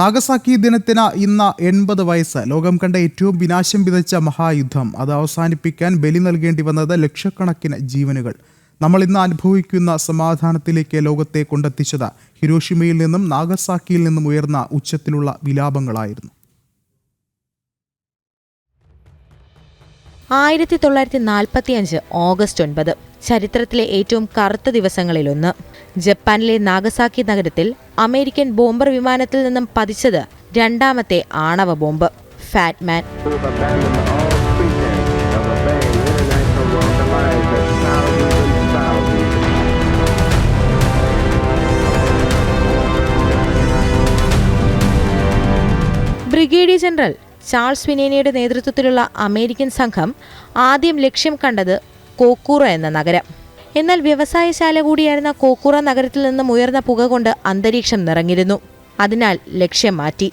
Nagasaki ദിനത്തിന് ഇന്ന് എൺപത് വയസ്സ്. ലോകം കണ്ട ഏറ്റവും വിനാശം വിതച്ച മഹായുദ്ധം. അത് അവസാനിപ്പിക്കാൻ ബലി നൽകേണ്ടി വന്നത് ലക്ഷക്കണക്കിന് ജീവനുകൾ. നമ്മൾ ഇന്ന് അനുഭവിക്കുന്ന സമാധാനത്തിലേക്ക് ലോകത്തെ കൊണ്ടെത്തിച്ചത് ഹിരോഷിമയിൽ നിന്നും നാഗസാക്കിയിൽ നിന്നും ഉയർന്ന ഉച്ചത്തിലുള്ള വിലാപങ്ങളായിരുന്നു. ആയിരത്തി തൊള്ളായിരത്തി നാൽപ്പത്തി അഞ്ച് ഓഗസ്റ്റ് ഒൻപത്. ചരിത്രത്തിലെ ഏറ്റവും കറുത്ത ദിവസങ്ങളിലൊന്ന് ജപ്പാനിലെ നാഗസാക്കി നഗരത്തിൽ അമേരിക്കൻ ബോംബർ വിമാനത്തിൽ നിന്നും പതിച്ചത് രണ്ടാമത്തെ ആണവ bomb Fat Man. Brigadier general Charles വിനേനയുടെ നേതൃത്വത്തിലുള്ള അമേരിക്കൻ സംഘം ആദ്യം ലക്ഷ്യം കണ്ടത് കോക്കൂറ എന്ന നഗരം. എന്നാൽ വ്യവസായശാല കൂടിയായിരുന്ന കോക്കൂറ നഗരത്തിൽ നിന്നും ഉയർന്ന പുക കൊണ്ട് അന്തരീക്ഷം നിറഞ്ഞിരുന്നു. അതിനാൽ ലക്ഷ്യം മാറ്റി.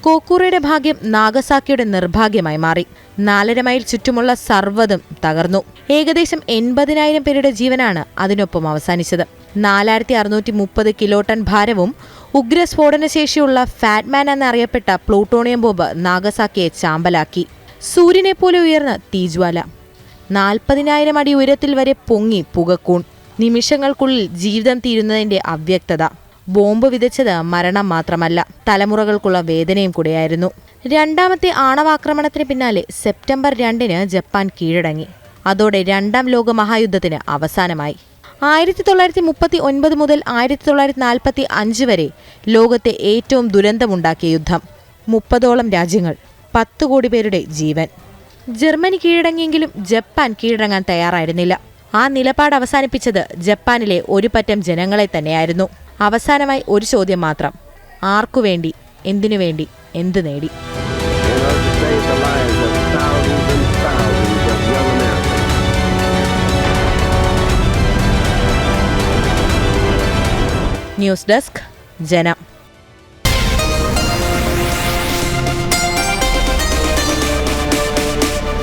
കോക്കൂറയുടെ ഭാഗ്യം നാഗസാക്കിയുടെ നിർഭാഗ്യമായി മാറി. നാലര മൈൽ ചുറ്റുമുള്ള സർവതും തകർന്നു. ഏകദേശം എൺപതിനായിരം പേരുടെ ജീവനാണ് അതിനൊപ്പം അവസാനിച്ചത്. നാലായിരത്തി അറുന്നൂറ്റി മുപ്പത് കിലോ ടൺ ഭാരവും ഉഗ്രസ്ഫോടനശേഷിയുള്ള ഫാറ്റ്മാൻ എന്നറിയപ്പെട്ട പ്ലൂട്ടോണിയം ബോംബ് നാഗസാക്കിയെ ചാമ്പലാക്കി. സൂര്യനെ പോലെ ഉയർന്ന തീജ്വാല. നാൽപ്പതിനായിരം അടി ഉയരത്തിൽ വരെ പൊങ്ങി പുകക്കൂൺ. നിമിഷങ്ങൾക്കുള്ളിൽ ജീവിതം തീരുന്നതിന്റെ അവ്യക്തത. ബോംബ് വിതച്ചത് മരണം മാത്രമല്ല തലമുറകൾക്കുള്ള വേദനയും കൂടെയായിരുന്നു. രണ്ടാമത്തെ ആണവാക്രമണത്തിന് പിന്നാലെ സെപ്റ്റംബർ രണ്ടിന് ജപ്പാൻ കീഴടങ്ങി. അതോടെ രണ്ടാം ലോക മഹായുദ്ധത്തിന് അവസാനമായി. ആയിരത്തി തൊള്ളായിരത്തി മുപ്പത്തി ഒൻപത് മുതൽ ആയിരത്തി തൊള്ളായിരത്തി നാൽപ്പത്തി അഞ്ച് വരെ ലോകത്തെ ഏറ്റവും ദുരന്തമുണ്ടാക്കിയ യുദ്ധം. മുപ്പതോളം രാജ്യങ്ങൾ പത്ത് കോടി പേരുടെ ജീവൻ. ജർമ്മനി കീഴടങ്ങിയെങ്കിലും ജപ്പാൻ കീഴടങ്ങാൻ തയ്യാറായിരുന്നില്ല. ആ നിലപാട് അവസാനിപ്പിച്ചത് ജപ്പാനിലെ ഒരു പറ്റം ജനങ്ങളെ തന്നെയായിരുന്നു. അവസാനമായി ഒരു ചോദ്യം മാത്രം. ആർക്കു വേണ്ടി? എന്തിനു വേണ്ടി? എന്ത് നേടി. ന്യൂസ് ഡെസ്ക് ജനം.